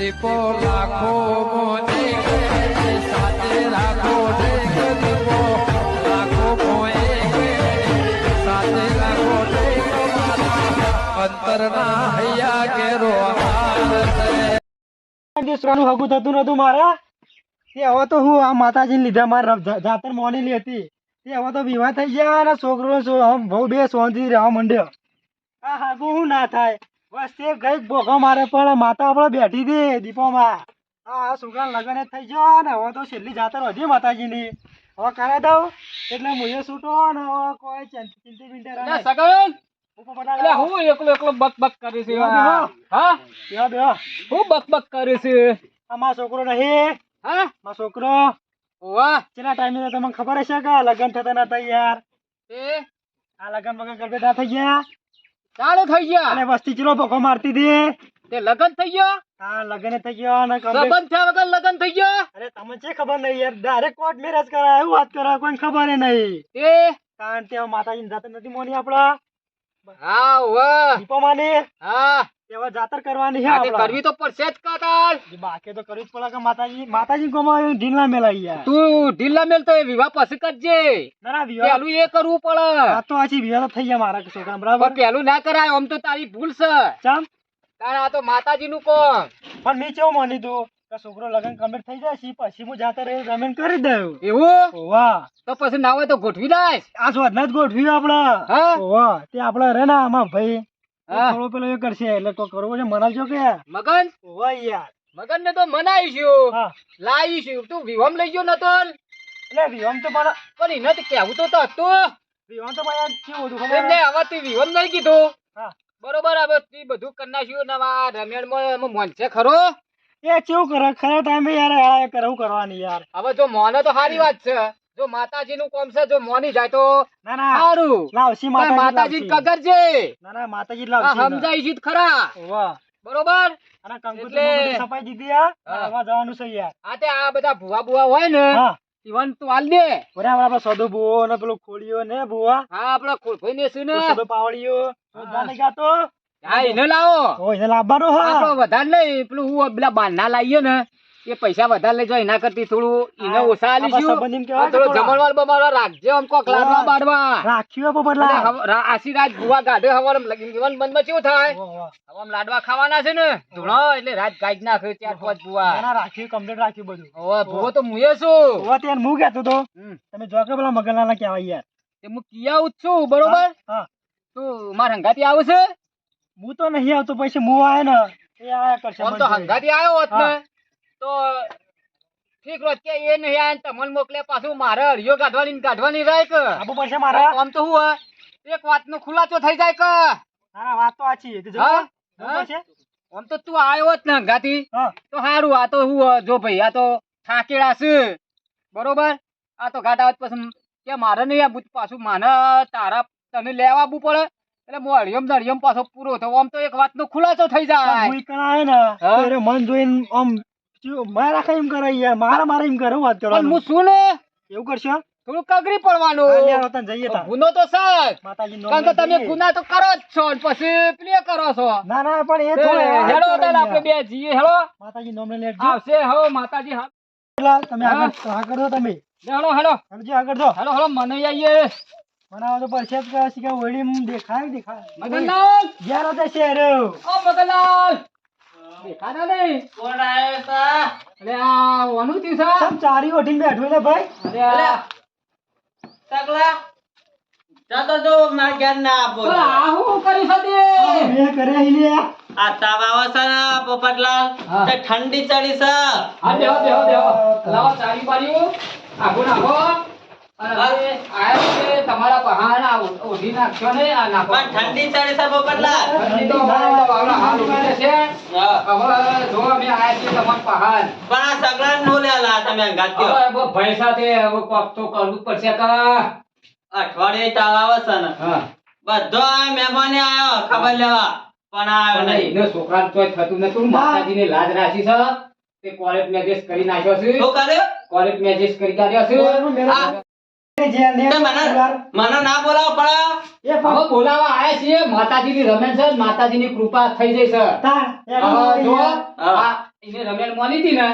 દીપો લાખો મોને સાથે રાખો દીપો હવે તો હું આ માતાજીને લીધા મારા જાતર મોનેલી હતી. તે હવે તો વિવાહ થઈ ગયા છોકરો બહુ બે શાંતિ રહેવા માંડ્યો. આ હાગુ હું ના થાય. બસ તે ગઈ ભોગો મારે પણ માતા આપણે બેઠી હતી દીપોમાં. આ છોકરા લગ્ન થઈ ગયો ને હવે તો છેલ્લી જાતર વધી માતાજીની. હવે કરે દઉં એટલે હું એ છૂટો ને હવે કોઈ ચિંતી ચિંતા રહે સગન! એટલે હું એકલો એકલો બક બક કરે છે. હા? બેહો, બેહો. હું બક બક કરે છે. આ મારો છોકરો નહીં હા? મારો છોકરો. વાહ કેટલા ટાઈમે તો તમને ખબર હશે કે લગ્ન થતા નતા યાર? એ? આ લગ્ન વગન ગરબેટા થઈ ગયા? ચાલુ થઈ ગયા. અને વસ્તી ચલો ભોકો મારતી દે તે લગન થઈ ગયો? હા લગન થઈ ગયો અને સંબંધ થયા વગર લગન થઈ ગયો? અરે તમને છે ખબર નહીં યાર ડાયરેક્ટ કોર્ટ મેરેજ કરાય એવું વાત કરાય કોઈને ખબર નહીં. તે કારણ કે માતાજી જાતર નથી મોની આપડા હા વાહ દીપો હા. તેવા જાતર કરવાની છે આ કરવી તો પડશે જ કાકાલ બાકી તો કરવી જ પડે કે માતાજી માતાજી કોમાં ઢીલા મેલાઈ યાર તું ઢીલા મેલ તો વિવાહ પછી કરજે. ના ના વિવાહ પેલું એ કરવું પડે. આ તો આછી વિવાહ તો થઈ ગયા મારા છોકરા બરાબર? પેલું ના કરાય આમ તો તારી ભૂલ છે. ચાલ. તારે આ તો માતાજી નું કોણ પણ મેં કેવું માની તું? છોકરો લગન કમ્પ્લીટ થઈ જાય છે પછી હું જાતે રહી રમેન કરી દઉં. એવું? વાહ તો પછી ના હોય તો ગોઠવી દાય આ સ્વાદના જ ગોઠવી આપડે વાહ તે આપડે રે ના આમાં ભાઈ. થોડો પેલો એ કરશે એટલે તો કરવો છે. મનાવજો કે. મગન? વાહ યાર. મગન ને તો મનાઈશું હા. લાવીશું. તું વિવમ લઈ ગયો નતો એટલે વિવાહ તો પણ પણ એને તો કેવું તો તો હતું. વિવાહ તો મારા કેવું હતું ખબર એટલે હવે તું વિવમ નહીં કીધું. હા. બરોબર હવે તું બધું કરી નાખ્યું ને આ રમેણમાં મોનશે ખરો? એ કેવું કરે? ખરા ટાઈમે યાર આ કરવું કરવાની યાર? હવે જો મોને તો સારી વાત છે. જો માતાજી નું કોમ છે જો મોની જાય તો ના ના. સારું લાવશી માતાજી. કગરજે ના ના માતાજી લાવશી. સમજાય છે ખરા. વાહ. બરોબર? અને કંકુ તો એટલે- સફાઈ દીધી આ. હવે જવાનું છે યાર. આ તે આ બધા ભુવા ભુવા હોય ને હા. ઈવન તું હાલ દે. બરાબર આપડે સદો ભુવો ને પેલો ખોડિયો ને ભુવા હા આપડે ખોલભાઈ ને શું ને સદો પાવડિયો નહીં ગાતો હા એને લાવો. એને લાવવાનો આપડો હા વધારે નહીં. પેલું હું પેલા બારના લાવીએ ને એ પૈસા વધારે લઈ જાઓ એના કરતી થોડું એને ઓછા આલીશું. સંબંધીને કહેવાય આ થોડો જમણવાર બમણવાર રાખજે આમ કોક લાડવા બાડવા. રાખ્યું આશીર્વાદ ગાઢે જીવન બંધમાં કેવું થાય? ખાવાના છે ને ધૂણો એટલે રાત ગાઈડ નાખે ચાર પાંચ ના, ના, રાખ્યું કમ્પ્લીટ રાખ્યું બધું. હવે ભુવો તો મુએ છું. ઓવા ત્યાં હું કહેતો તો તમે જો કે પેલા મગનલાલના કહેવાય યાર. તે હું કિયા છું બરોબર? હા તું મારા હંગાતી આવું છે? હું તો નહીં આવતો પછી હું આવે ને એ આયા કરશે આમ તો હંગાથી આવ્યો હોત ને તો ઠીક રોજ કે એ નહીં આવે તમને મોકલે પાછું મારે હરિયો કાઢવાની ને કાઢવાની રહે કે. આબુ પડશે મારે. આમ તો હું એક વાત નો ખુલાસો થઈ જાય કે. ના, વાત તો આછી છે. જો હા? હા? આમ તો તું આવ્યો હોત ને હંગાથી તો સારું આ તો હું જો ભાઈ આ તો થાકેલા છે. બરોબર? આ તો આવત પછી કે મારે નહીં આ પાછું માને તારા તને લેવા આવવું પડે? એટલે હું હળિયમ પાછો પૂરો થયો આમ તો એક વાતનો ખુલાસો થઈ જાય. ભૂઈ કણ ને હા? મન જોઈને આમ મારા કઈ એમ કરે યાર મારા મારા એમ કરે વાત કરવાનું. હું શું ને? એવું કરશો? થોડું કગરી પડવાનું. હા, લે, હવે તને જઈએ ગુનો તો સાચ કારણ કે તમે ગુના તો કરો જ છો પછી પ્લે કરો છો. ના ના પણ એ હેડો આપણે બે જઈએ હેડો માતાજી નોમને આવશે હો માતાજી હા. તમે. આગળ દો તમે. હેડો હેડો આગળ જો. હેડો હેડો મને આવીએ. મને તો પડશે જ કે શીખા વળી દેખાય દેખાય. મગનલાલ! ઘેર હતો શેરો. ઓ મગનલાલ! દેખાતા નહીં? કોણ આવ્યો તા? અરે આ ઓનું થયું સા સમ ચારી ઓઠીને બેઠો ને ભાઈ. અરે સગલા જાતો જો માર ઘેર ના આપો આ હું કરી શકે? મે કરે અહીં આ તાવ આવે છે ને પોપટલાલ? તે ઠંડી ચડી છે. હા બેહો બેહો બેહો. લાવો ચારી પાડ્યું આખું નાખો છે તમારા પહાણ આ ઓઢી નાખશો ને આ નાખો. પણ ઠંડી ચડી છે પોપટલાલ ઠંડી તો હવે તો હાલ ઉઠી જશે હવે જો અમે આયા છીએ તમારા પહાણ પણ આ સગલા નો લેલા તમે અંગાત કયો હવે બહુ ભય સાથે હવે કોક તો કરવું પડશે કે. અઠવાડિયે તાવ આવે છે ને. હા. બધો આ મહેમાને આવ્યો ખબર લેવા. પણ આવ્યો અને નહીં. એનો છોકરાને તોય થતું નતું. માતાજીને લાજ રાખી છે. તે કોલેજ મેજેસ કરી નાખ્યો છે. શું કર્યું? કોલેટ મેજેસ કરી કાઢ્યો છે. મને મને ના બોલાવો પડે. હવે બોલાવા આયા છીએ. માતાજીની રમેલ છે માતાજીની કૃપા થઈ જઈ છે. તાર એ હવે જો એને રમેલ મોની હતી ને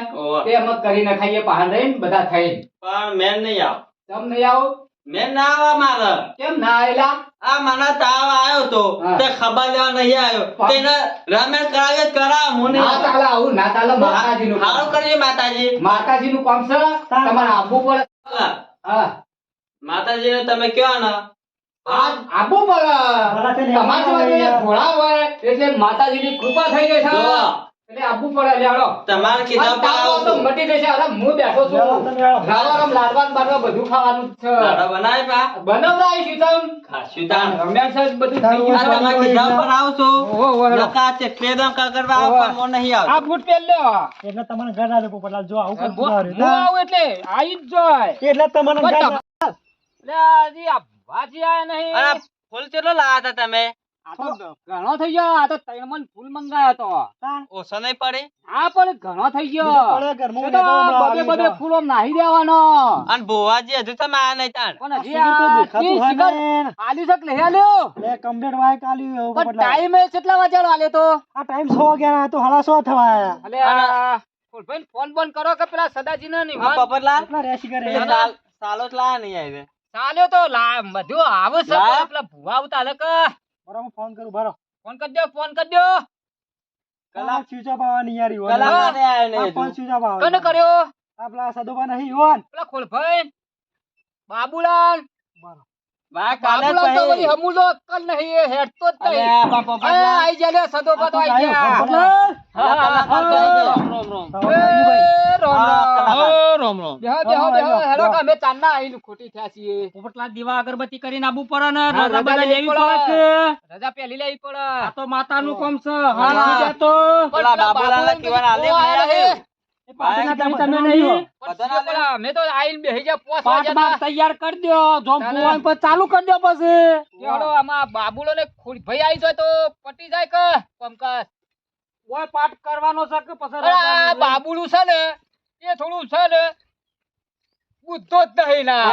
તે એમ કરી નખાઈએ પહાડ રહીને બધા થઈ પણ મેન નહીં આવ. તમ નહીં આવો? મેન ના આવે મારે. કેમ ના આયેલા? આ મને તાવ આવ્યો તો તે ખબર લેવા નહીં આવ્યો. તેને રમેશ કરાવે ના ચાલે આવું ના ચાલે માતાજીનું નું સારું કરીએ માતાજી. નું કામ છે તમારે આપવું પડે. હા. માતાજીને તમે કયો ને આ પડે તમારે હોય એટલે માતાજીની કૃપા થઈ ગઈ છે. એટલે આપવું પડે તમારે કીધા પર તો મટી જશે અરે હું બેઠો છું. લેવા તમે લાડવાન બધું ખાવાનું છે. દાડા બનાવે પા. બનાવતા આવીશું તમ ખાશું રમ્યા છે બધું થઈ ગયું તમારે કીધા પર આવું છું. ઓહો, ઓહો, હેડો. નકા છે ખેદમ કા કરવા આવો ઓહો. પણ હું આ આવતો. બૂટ લ્યો. એટલે તમને ઘર ના જો આવું. હું એટલે આઈ જ જાય. એટલે તમને ઘર હજી આયા નહીં. અને ફૂલ કેટલો લાવ્યા હતા તમે? ઘણો થઈ ગયો. આ તો ત્રણ ફૂલ મંગાયો તો. ઓછો નહીં પડે? આ પણ ઘણો થઈ ગયો. પડે ઘરમાં એ તો બેઠો હમણાં બધે આવી બધે જાઓ. ફૂલો નાહી દેવાનો. અને ભુવાજી હજુ તમે આયા નહીં તાણ. પણ હજી આ આ દેખાતું તીસ હોય શિખર ને. આલી શક લઈ આલ્યો? વાય પણ. ટાઈમે કેટલા વાગ્યાનો આલ્યો તો? આ ટાઈમ સો વાગ્યાના, તો હાલા સો થવા આયા. અલે ફોન બંધ કરો કે પેલા સદાજીને નહીં આ રેસી કરે સાલો જ લાયા નહીં આવે ચાલ્યો તો બધું આવે છે પેલા ભુવા આવતા હલે બરો હું ફોન કરું બરો ફોન કરજો ફોન કરજો કલા સ્વિચ ઓફ આવવાની યાર ઈવોને. કલા ને નહીં આવ્યો ફોન. સ્વિચ ઓફ આવે કને કર્યો આ પેલા સદુભા નહીં ઈવોન. પેલા ખોલભાઈ બાબુલાલ બા કાલે જ બાબુલાલ તો. હમુલો અક્કલ નહીં એ હેડતો જ અરે નહીં બા આઈ જા લે સદોપા તો આઈ ગયા હા, હા. રોમ રોમ. તો રોમ રોમ. રોમ રોમ. બેહો, બેહો, બેહો, હેડો કે અમે ચાંદના આઈને ખોટી થયા છીએ. પોપટલાલ દીવા અગરબત્તી કરીને આબુ પડે ને રજા બધા લેવી પડે પહેલી લેવી પડે. આ તો માતાનું કામ છે હા. તો. પેલા આલે હે. કરી? કરી બાબુલો ને ભાઈ આવી જાય તો પટી જાય કે? પંકજ ઓય પાઠ કરવાનો છે કે પછી બાબુલું છે ને એ થોડું છે ને બુદ્ધો જ નહીં ના.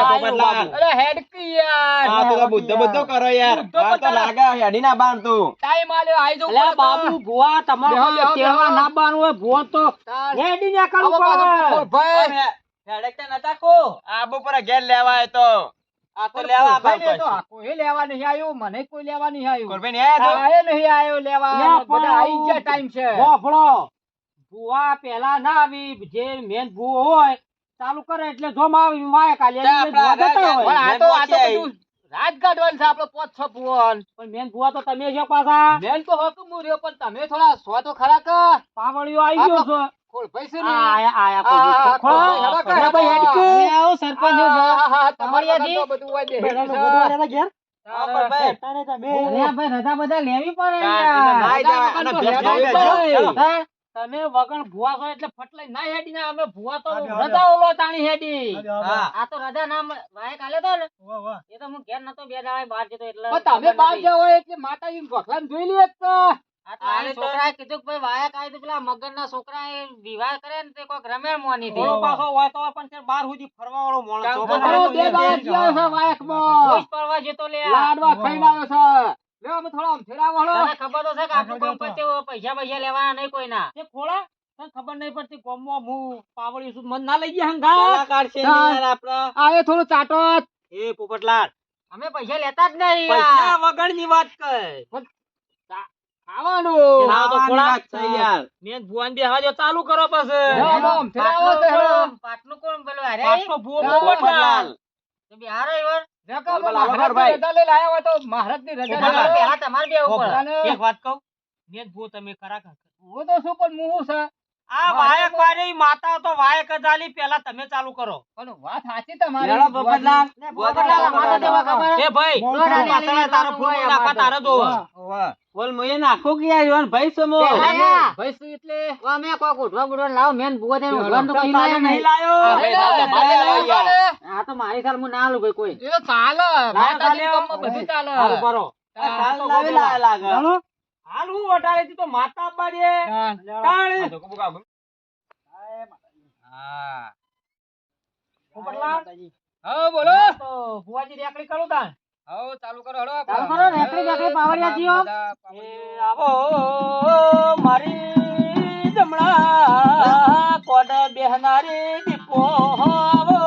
અરે હેડકી યાર. હા, તો તો બુદ્ધો બુદ્ધો કરો યાર. તો લાગે હેડી ના બાંધતું ટાઈમ આલ્યો આઈ જો અલ્યા બાબુ ભુવા તમારે. ના બારવું હોય ભુવા તો હેડી ને પાછો પડે ભાઈ. હેડકતા નતા કો? આબુ પર ઘેર લેવા આવ્યો તો. આ તો લેવા ભાઈ તો આ કોઈ લેવા નહીં આવ્યું મને કોઈ લેવા નહીં આવ્યું કોરબેન ને આયો નહીં આવ્યો લેવા. બધા આઈ ગયા ટાઈમ છે. બોફળો ભુવા પેલા ના આવી જે મેન ભૂવો હોય ચાલુ કરે એટલે જોમ આવી વાય કાલે ત્યાં એટલે આપણા ભુવા જતા રાજા- હોય. પણ આ તો આ તો મેન બધું રાજ કાઢવાનું છે આપડે પોત છ ભુવન પણ મેન ભુવા તો તમે છો પાછા મેન તો હોતું હું પણ તમે થોડા સો તો ખરા કે પાવળીઓ આવી ગયો છો ને આયા આયા ભાઈ હેડકે. આવો સરપંચ તમારે બધું હોય ઘેર. ભાઈ રજા બધા લેવી પડે તમે વગણ ભુવા છો એટલે ફટલાઈ ના હેડી ના અમે ભુવા તો રજા ઓલો તાણી હેડી. આ તો રજા નામ વાયક આલે તો ને. એ તો હું ઘેર નતો બે દાડા બહાર જતો એટલે તમે બહાર જાવ હોય એટલે માતાજીને ભગવાન જોઈ લઈએ તો. આ તો આ છોકરાએ કીધું કે ભાઈ વાયા કાય તો પેલા મગરના છોકરા એ વિવાહ કરે ને તે કોઈક રમેણ મોની પાછો હોય તો પણ તે બાર સુધી ફરવા વાળો તો બે દાડા ઘેર થયા ફરવા જતો લે લાડવા ખાઈને આવ્યો છે. લે અમે થોડા આમ વાળો. તને ખબર તો છે કે આપણું કામ પર પૈસા પૈસા લેવાના નહીં કોઈના. એ ખોળા તને ખબર નહીં પડતી ગામમાં હું પાવડી છું મને ના લઈ ગયા હંગા કલાકાર છે ને યાર આપણા. આ એ થોડું એ પોપટલાલ. અમે પૈસા લેતા જ નહીં પૈસા વગરની વાત કર. ખાવાનું. ના, તો. યાર. મેન ભુવાન બેહવા જો ચાલુ કરો પછી. કોણ પેલું હારે પાછો ભૂવો પોપટલાલ. તો બિહાર આવ્યો હું તો શું પણ મું છે. આ વાયક વાળી માતા તો વાયક જ આલી પહેલા તમે ચાલુ કરો પણ વાત સાચી તમારી લેડો પોપટલાલ પોપટલાલ અમારે તો એવા ખબર એ ભાઈ આલી તારો ફૂલ નાખવા તારે જોવો. બોલ મુયે નાખો કે યાર ભાઈ સમો ભાઈ શું એટલે અમે કોક ઉઠવા બુઠવા લાવો મેન ભૂવો તેને ઉઠવાનું તો કોઈ લાયો નહીં નહીં. લાયો. આ ભાઈ, લે, ચાલે, ભાઈ, ચાલે, લે, યાર. ચાલે. આ તો મારી સાલ હું ના આલું ભાઈ કોઈ એ ચાલે માતાજીનું ચાલે. બધું ચાલે હારું કરો. સાલ લાવી લાગે ચાલો. હાલ હું વટારે તો માતા બાડીએ હા. તાણ. હા. પોપટલાલ. હા બોલો. તો ભુવાજી રેકડી કરો તાણ. હા ચાલુ કરો હળો ચાલુ કરો, રેકડી રેકડી પાવડિયા જીઓ. એ આવો મારી જમણા કોડ બેહનારી દીપો. આવો.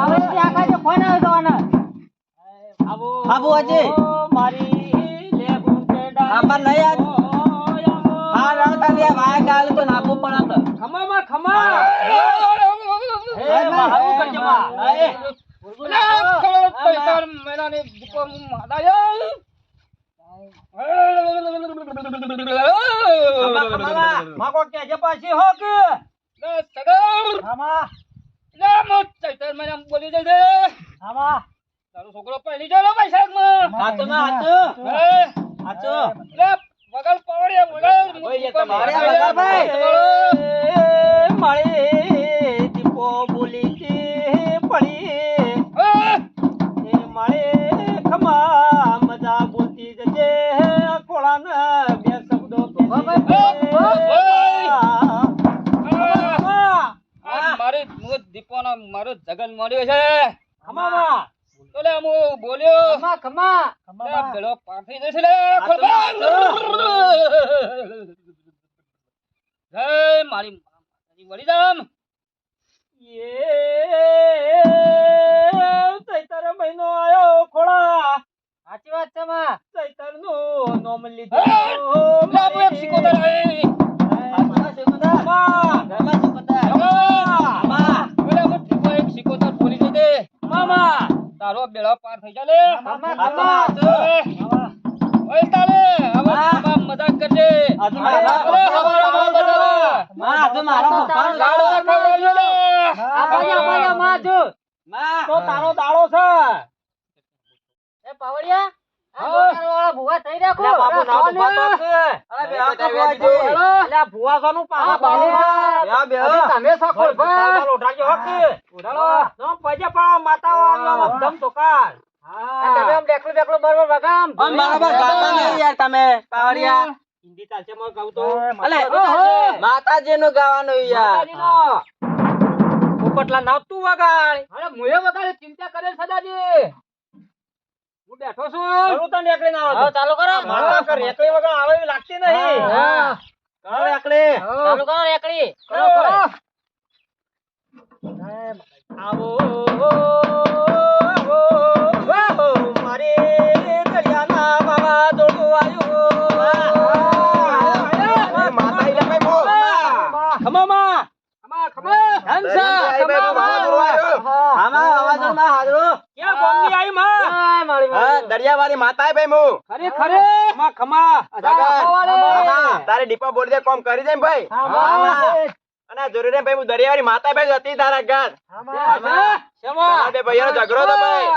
હવે ત્યાં તો ફોન આવ્યો તો આવો. આજે મારી આમાં નહીં આજ. હા રાવતા લે વાયા ગાલ તો નાખવું પડે ખમા માં ખમા. હા, મારું કરજે માં હા, એ. ખમા ખમા માં કો કેજે પાછી હો કે. આમાં, બોલી દે આમાં. તારો છોકરો પહેલી જાય પૈસા ના હાચો હાચો. વગલ પવડે વગલ ઓય, તમારે ભાઈ. મારી દીપો બોલી કે પડી. એ મારે ખમા મજા બોલતી જજે. ખોળાના બે શબ્દો મારે દીપોનો મારો જગન મળ્યો છે. ખમામાં હું બોલ્યો. ખમા ખમા લે, પેલો પાછી જશે લે ખોલબા. જય મારી માતાજી વળી જામ. એ ચૈતર મહિનો આયો ખોળા. સાચી વાત છે માં. ચૈતરનું નોમ લીધું. લે, એક સિકોતર આવી. ખમા ખમા. પેલા હું ઠીકો એક સિકોતર બોલી દે મામા તારો બેળો પાર થઈ જા લે ઓય તાલે, હવે બાપ મજાક કરજે. અરે, મારા. હવારો હવા બધા. માં હાચો મારા પપ્પા લાડો. ખવડાવજો લે. આ બાજુ, માં જો. માં. તો તારો દાડો છે એ પાવડિયા, બાપુ ના ગાવાનું યાર. પોપટલા નાવતું વગાડ. અરે, મુએ વગાડે ચિંતા કરે સદાજી હું બેઠો છું. કરું તને એકલી ના હવે ચાલુ કરો. માતા કર એકલી વગર આવે લાગતી નહીં. હા. કરો એકલી. ચાલુ કરો રેકડી. કરો, કરો. આવો આવો આવો મારે દરિયાના વાવાઝોડું આવ્યું. માતા ઈ લખાઈ બો. ખમામાં. ખમા ખમા હંસા, ખમામાં. આમાં અવાજોમાં હાજરો. ક્યાં બોમ્બની આઈ માં? આ મારી હા, મારી. દરિયાવાળી માતા ભાઈ હું ખરે ખરે. ખમા ખમા. તારે ડીપા બોલી દે કોમ કરી દે ભાઈ. અને આ જરૂરી ભાઈ હું દરિયાવાળી માતા ભાઈ હતી તારા ઘર. બે ઝઘડો તો ભાઈ.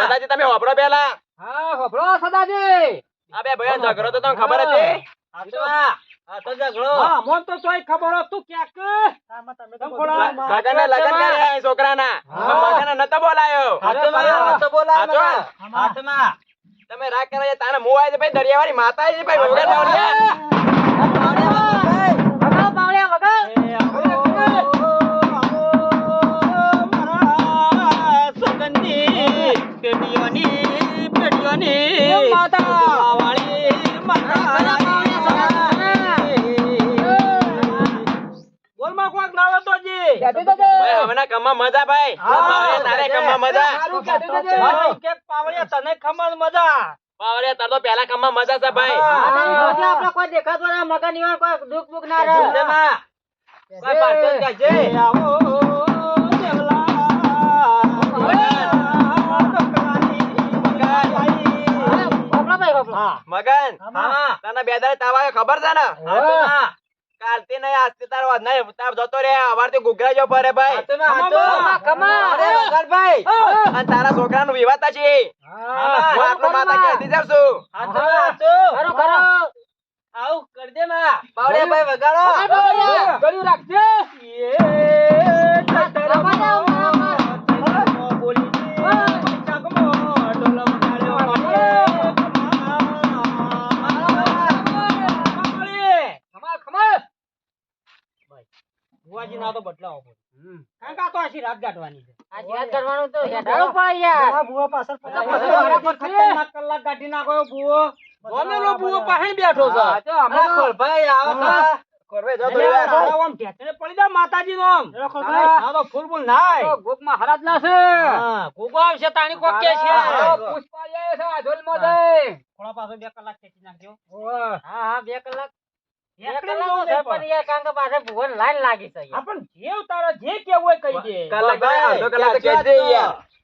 દાદાજી તમે હોભળો પેલા હા હોભળો સદાજી. આ બે ઝઘડો તો તમને ખબર હતી? હા મોન તો તોય ખબર હતું ક્યાંક. આમાં તમે તમ તો કોણ? બધું સગાને લગન કર્યા એ છોકરાના. પણ મગને નતો બોલાયો. સાચો? તમે રાગ કરવા જાય તાણે મું છે ભાઈ દરિયાવાળી માતા છે ભાઈ વગર બાવળિયા. વગાડો તો જી. ભાઈ કમમાં મજા ભાઈ. હા. તારે કમા મજા. તને ખમણ મજા. બાવળિયા તાર તો પહેલા કમમાં મજા છે ભાઈ. આપણે કોઈ દેખાતું ના, મગજની કોઈ દુઃખ બુખ ના રહે. કોઈ પાછળ જજે. આવો દેવલા. અરે, હોપલા ભાઈ, હોપલા. મગન આમાં. તને બે દાડે તાવ આવ્યો ખબર છે ને? હા. કાલથી નહીં આજથી તાર વાત નહીં તાર જતો રે અમારે ગુગરા જો ફરે ભાઈ. અને તારા છોકરાનું વિવાદ છે. માતા કહેતી ખરો, ખરો. આવું કરજે દે માં. બાવળિયા ભાઈ વગાડો. ગળ્યું રાખજે. ભુવાજી ના તો બદલાવો કારણ કે આ તો આખી રાત ગાંઠવાની છે આશીર્વાદ કરવાનું તો હેઠાળું પડે યાર બુવા પાછળ તો કલાક કાઢી નાખો ભુવો ગમેલો ભુવો બેઠો છે હા, તો અમે ખોલભાઈ આવો ખરા. જો આ. તારા આમ ઢેચણે પડી જાય માતાજીનો આમ. આ તો ફૂલ ફૂલ નાય. તો ગોકમાં હરાજ ના છે હા, ઘોઘો આવશે તાણી કોક કે છે. પુષ્પા જાય છે આજોલમાં જાય. થોડા પાછો બે કલાક ખેંચી નાખજો. હા હા બે કલાક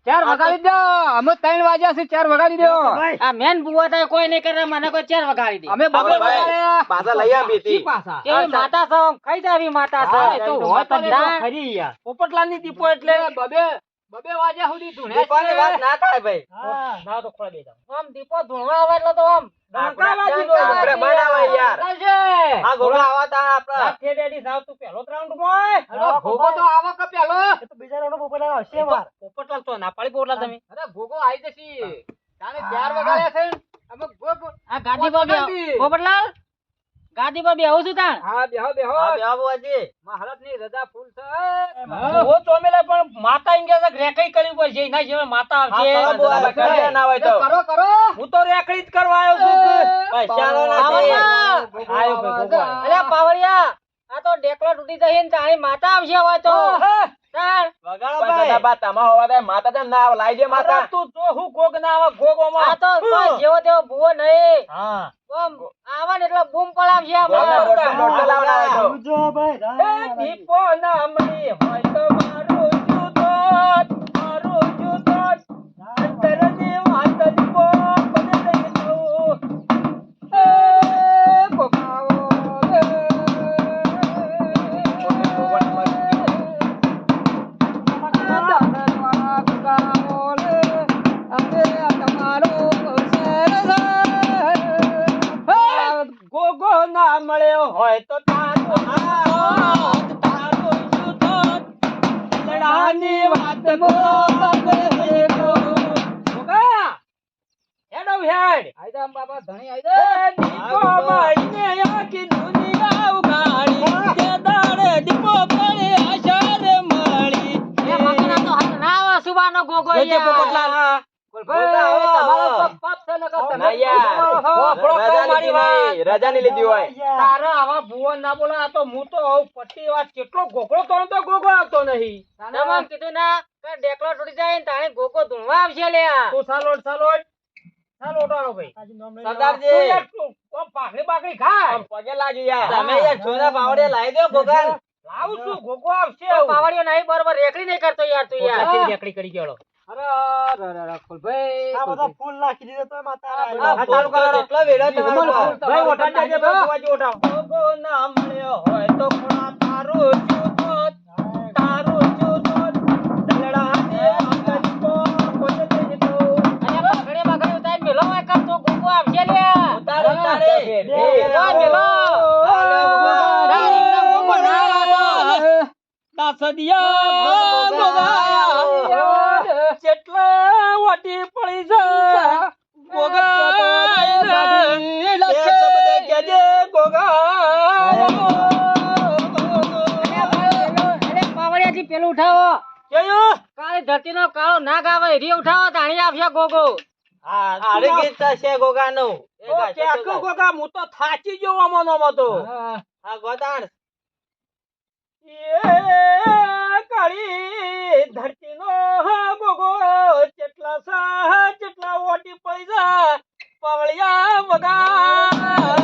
ચાર વગાડી દો. અમે ત્રણ વાગ્યા છે ચાર વગાડી દો. આ મેન ભુવા થાય કોઈ નહીં કરે મને કોઈ ચાર વગાડી દે. અમે વગાડ્યા. પાછા લઈ આવી હતી. માતા છો? આમ ખાઈ જાવી માતા તો હોય તો ખરી યાર. પોપટલાલની દીપો એટલે બબે બબે વાગ્યા સુધી ધૂણ્યા છે વાત ના થાય ભાઈ ના તો ખોળા બેજા આમ દીપો ધૂણવા આવે એટલે તો આમ આપણે ગયો. યાર આ ઘોડા આવા તા આપડા રાત સાવ તું પહેલો જ માં હોય. ભોગો તો આવો કે પેલો એ તો બીજા પોપટલાલ આવશે માર. પોપટલાલ તો ના પાડી પોપટલાલ તમે અરે ભોગો આવી જશે તારે ચાર વગાડ્યા છે આ. પોપટલાલ. ગાદી પર બેહો છું તાણ. હા બેહો બેહો. હા બે મહારાજની રજા ફૂલ છે. ઓ ચોમેલા પણ માતા ઇંગે કે છે કે રેકડી કરવી પડશે. એના જેવા માતા હા, કરો આવશે કરે ના હોય તો. કરો કરો. હું તો રેકડી જ કરવા આવ્યો છું. પૈસાનો નથી. પાવડિયા. આયો ભગવાન. અલ્યા પાવડિયા આ તો ડેકલો તૂટી જશે ને તાણી માતા આવશે તો અરે તું. હું તો હા. હોય તો. દીપો નામની હોય તો મારું જુદોત, તમામ કીધું ના કે ડેકલો તૂટી જાય ને તાણે ગોકો ધૂણવા આવશે લ્યા તું સાલોટ સાલોટ સાલોટ આવો ભાઈ. સરદારજી. તું યાર તું કોમ પાઘડી બાકડી ખાય. પગે લાગી યાર. તમે યાર છોરા પાવડે લાવી દો ભગવાન લાવું છું ગોકો આવશે પાવડિયો નહીં બરોબર રેકડી નહીં કરતો યાર તું યાર. રેકડી કરી ગયો? અરે અરે, અરે, અરે, આ બધા ફૂલ નાખી દીધો તો માતા આ ચાલુ કરો. એટલો વેડો તમારો ભાઈ ઓઠા નાખી ભાઈ ઓઠા ગોગો ના મળ્યો હોય તો તારું કાં આવશે લ્યા ઉતારે, ઉતારે. બે, બે. મેલો રાણી એકદમ ગોગો ના તો. દાસડિયા ગોગાયા, જેટલા વાટી પડી છે ગોગાઈને એ શબ્દ ગોગા. પેલું ઉઠાવો કયું? ધરતી ધરતીનો કાળો નાગ આવે રી ઉઠાવો તાણી આવશે ગોગો ગોગાનું. એ ઓ, ગાશે તો કેકુ ગાય. ગોગા, હું તો થાચી ગયો આમાં ને આમાં તો. હા. આ ગોદાણ. એ કાળી ધરતીનો ગોગો, ચેટલા સા, ચેટલા ઓટી પડી જા, પાવળિયા પાવડિયા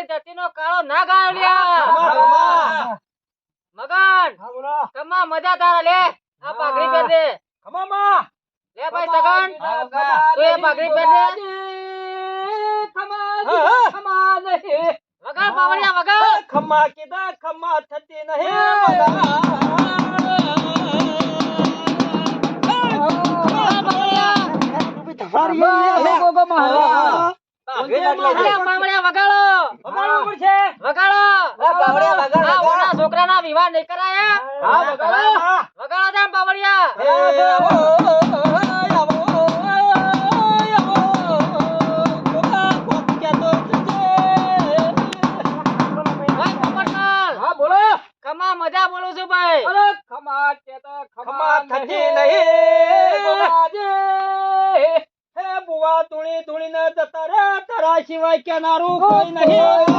હું કાળી ધરતીનો કાળો નાગ આવ્યો લ્યા ખમા. મગન હા, બોલો. કમા મજા તારા લે આ પાઘડી પહેર દે ખમા માં લે ભાઈ સગન તું એ પાઘડી પહેર દે ખમા નહીં વગાડ પાવડિયા વગાડ ખમા કીધા ખમા થતી નહીં તમારી યાર. ગોગો મહારાજ. પાઘડી બાટલા છે. અલ્યા પાવડિયા વગાડો વગાડવું પડશે વગાડો આ પાવડિયા વગાડો. આ વિવાહ નહીં કરાયા વગાડો. હા બોલો ખમા મજા બોલું છું ભાઈ અરે ખમા કેતા ખમા થતી નહીં હે બુવા ધૂણી ધૂણીને જતા રે તારા સિવાય કેનારું કોઈ નહીં.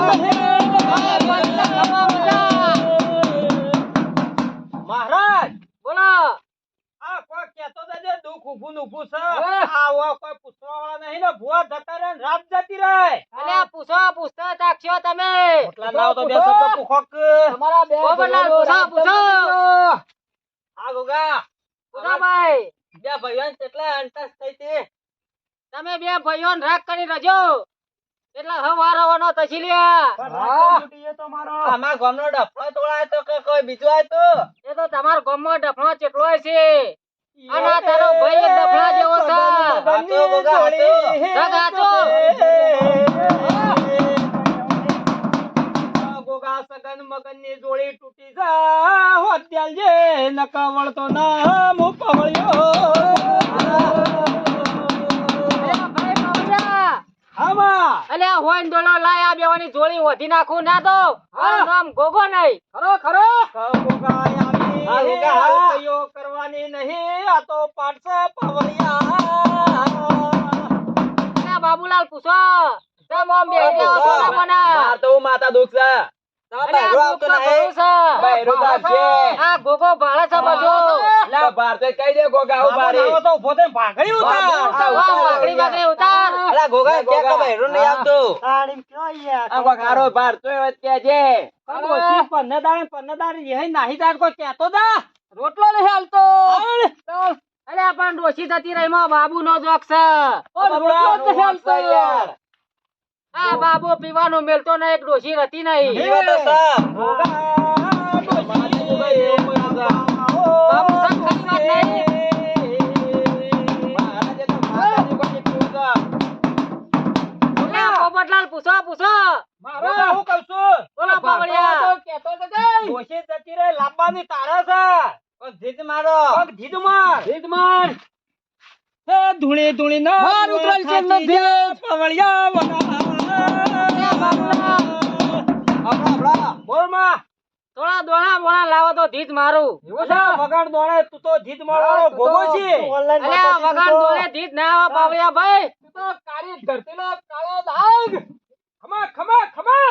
મહારાજ! બોલો. આ કોઈ કહેતો તો જે દુઃખ ઊભું છે. આવો કોઈ પૂછવાવાળા નહીં ને ભુવા જતા રહે રાત જતી રહે. અલ્યા પૂછો પૂછતા તમે. એટલા લાવો તો બે શબ્દ પૂછો તમારા બે પૂછો, પૂછો. જમી ગોગા. પૂછો ભાઈ. બે ભાઈઓ કેટલા અંતસ થઈ તે. તમે બે ભાઈઓ રાગ કરી રજો એટલે હવાર હવાનો તછી લ્યા અમાર ગામનો ડફળો તોડાય તો કે કોઈ બીજું આય તો એ તો તમારા ગામમાં ડફણો ચેટલો છે અને તારો ભાઈ એક જેવો છે હાચો ગોગા, હાચો. હાચો. ગોગા સગન મગનની જોડી તૂટી જા હોત્યાલ જે નકા વળતો ના મુ પવળ્યો આમાં હોય ડોલો લાય આ બેવાની જોડી વધી નાખું ના તો. નામ ગોગો નહીં. ખરો ખરો. કરવાની નહીં આ તો પાડશે પવળિયા બાબુલાલ પૂછો. તમ આમ બેહી જાઓ છો ના કોના? માર તો માતા દુખ છે. દુઃખ છે. બૈરું તો છે. આ ગોગો ભાળે બધું. લા, બહાર તો કહી દે ગોગા હું બારી. આવો તો ઊભો થઈને ભાગડી ઉતાર. અલા, ગોગા, ક્યાં કે બૈરું નહીં આવતું? તાળીમ કયો યાર? આ કોક હારો બહાર તો એવો જ કહેજે. ડોશી પન્નદાર પન્નદાર યહી નાહી દાર કોઈ કહેતો દા રોટલો નહીં હાલતો ચાલ. અલ્યા પણ ડોશી જતી રહી માં બાબુ નો જોક છે રોટલો તો હાલતો યાર. આ બાબુ પીવાનું મેલતો નહીં એક ડોશી રહેતી નહીં જીવો તો સા. બાબુ સબ ખરી વાત નહીં પોપટલાલ પૂછો પૂછો. મારો હું કહું છું? બોલો પાવડિયા. તો તો જય. ડોશી જતી રહે લાંબાની તારા છે. કોક જીત મારો. પગ માર. જીત માર. ધૂળી ધૂળી ના માર ઉતરેલ છે એમનો ધ્યેય. પવળિયા અલ્યા બાબુલાલ, બોલમાં. થોડા દોણા બોણા લાવો તો ધીજ મારું. અલ્યા વગાડ દોડે તું તો જીત મારો ભોગો છે. ઓનલાઈન અલ્યા વગાડ શીખો. ધીજ ના આવે પાવડિયા ભાઈ. તું કાળી ધરતીનો કાળો દાગ. ખમા ખમા ખમા.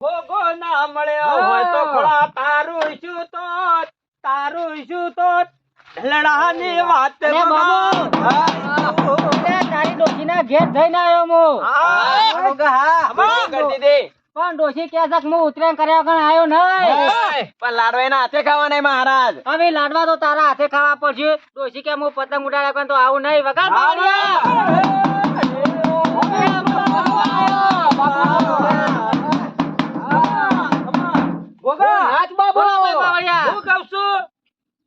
ભોગો ના મળ્યો હોય તો ખોળા તારું શું તો? તારું શું તો? ઢલડાની વાત અરે બાબુ. અલ્યા ઘેર જઈને આવ્યો હું. હા, દે કરી. પણ ડોશી કે છે કે હું ઉતરાયણ કર્યા વગર આવ્યો નહીં. પણ લાડવા એના હાથે ખાવા નહીં મહારાજ. હવે લાડવા તો તારા હાથે ખાવા પડશે. ડોશી કે હું પતંગ ઉડાડ્યા પણ તો આવું નહીં. વગર બાબુ. બોલો ભાઈ પાવડિયા હું કહું છું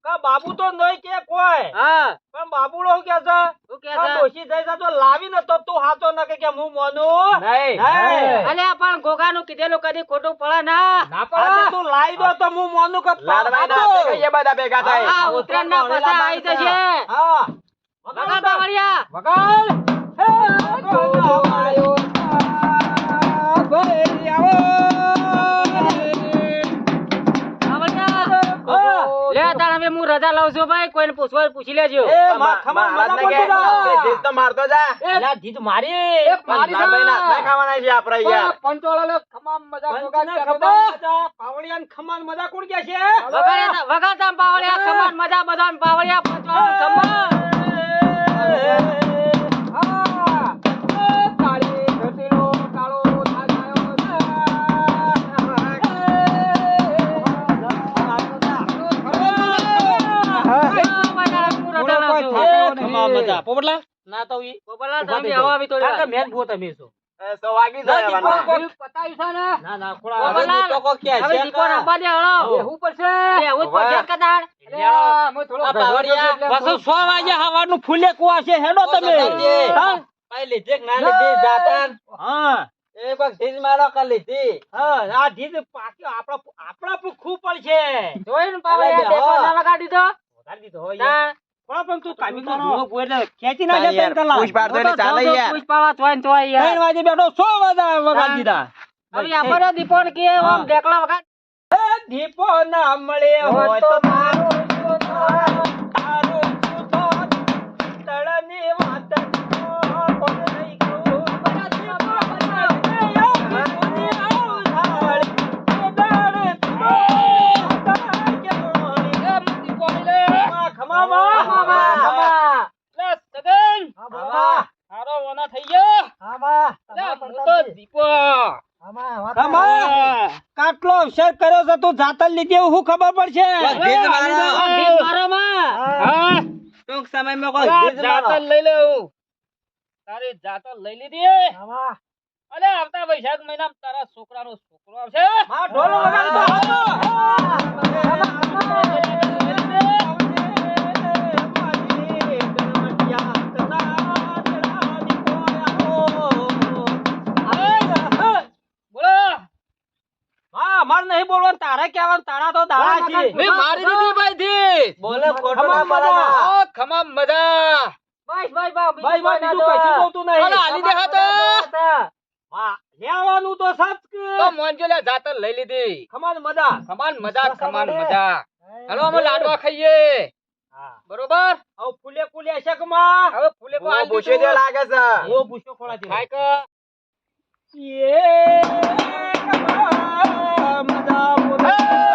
કે તો નહીં કે કોઈ. હા. પણ બાબુડો શું કે છે? શું કે કે છે? ડોશી થઈ જા લાવી ને તું હાચો ન કે કે હું મોનું નહીં. અલ્યા પણ ગોગાનું કીધેલું કદી ખોટું પડે ના ના પડે. તું લાવી દો તો હું મોનું કે લાડવા એના હાચો. હાથે બધા ભેગા થાય. આ ઉત્તરાયણ ના પાછા આવી જશે હા વગાડ પાવડિયા વગાડ. હે, ગોગા માયો ભાઈ આવો રજા લઉં છું ભાઈ કોઈને પૂછવા હોય પૂછી લેજો. એ તો મારતો જા. એલા જીત મારી. એક મારી ના. ખાવાના છે આપણે પણ યાર. પંચોળાને ખમામ મજા કોગા. મજા, ખમાન મજા કોણ કે છે? વગાડ્યા વગાડતા પાવડિયા ખમણ મજા બધા પાવડિયા પંચવાળા કમાન પોપટલા ના તો ઈ પોપટલાલ તમે આવો આવી થોડી કાકા મેન ભૂત અમે છો. સો વાગી જાય ને? ના ના દીપો દે હળો. પડશે. પડશે. થોડો પાવડિયા હવાનું ફૂલે કુવા છે હેડો તમે. હા? પાઈ લીધે કે ના લીધે જાતા. હા. એ કોક ઢીજ મારો કરી લીધી? હા આ ઢીજ પાક્યો આપણા આપણા પૂખવું પડશે. જોઈને બે, દેખો ના લગાડી દીધો. હોય. પણ તું કામી તો એટલે ખેંચી ના જતા તો ચાલે યાર. વાગે બેઠો સો વાગે વગાડી દીધા. હવે આપણે દીપો ને કે આમ હા. વગાડ. દીપો ના મળે હોય તો લીધી હું ખબર પડશે? ઢીજ મારો. આ ઢીલ મારો માં. હા. ટૂંક સમયમાં કોઈ લે, ઢીજ મારો. જાતર લઈ લેવું તારી જાતર લઈ લીધી અલે આવતા વૈશાખ મહિનામાં તારા છોકરાનો છોકરો આવશે. ઢોલ વગાડતો તારે કહેવાનું તારા તો દાડા છે મેં મારી દીધી ભાઈ થી બોલે ખોટો ના બોલાના. ઓ ખમા મજા. બસ બસ બસ ભાઈ ભાઈ બીજું કશું બોલતું નહીં. અલા, આલી દે તો. હા લેવાનું તો સચ તો મોનજો લે જાતર લઈ લીધી. ખમાન મજા. ખમાન મજા ખમાન મજા. હાલો અમે લાડવા ખાઈએ. બરોબર? હવે ફૂલે ફૂલે શકમાં હવે ફૂલે કો બહુ હાલ પૂછ્યું લાગે છે. ઓ ભૂસો ખોળા જેવો. ખાય કે. એ ખમા, Bravo. Hey!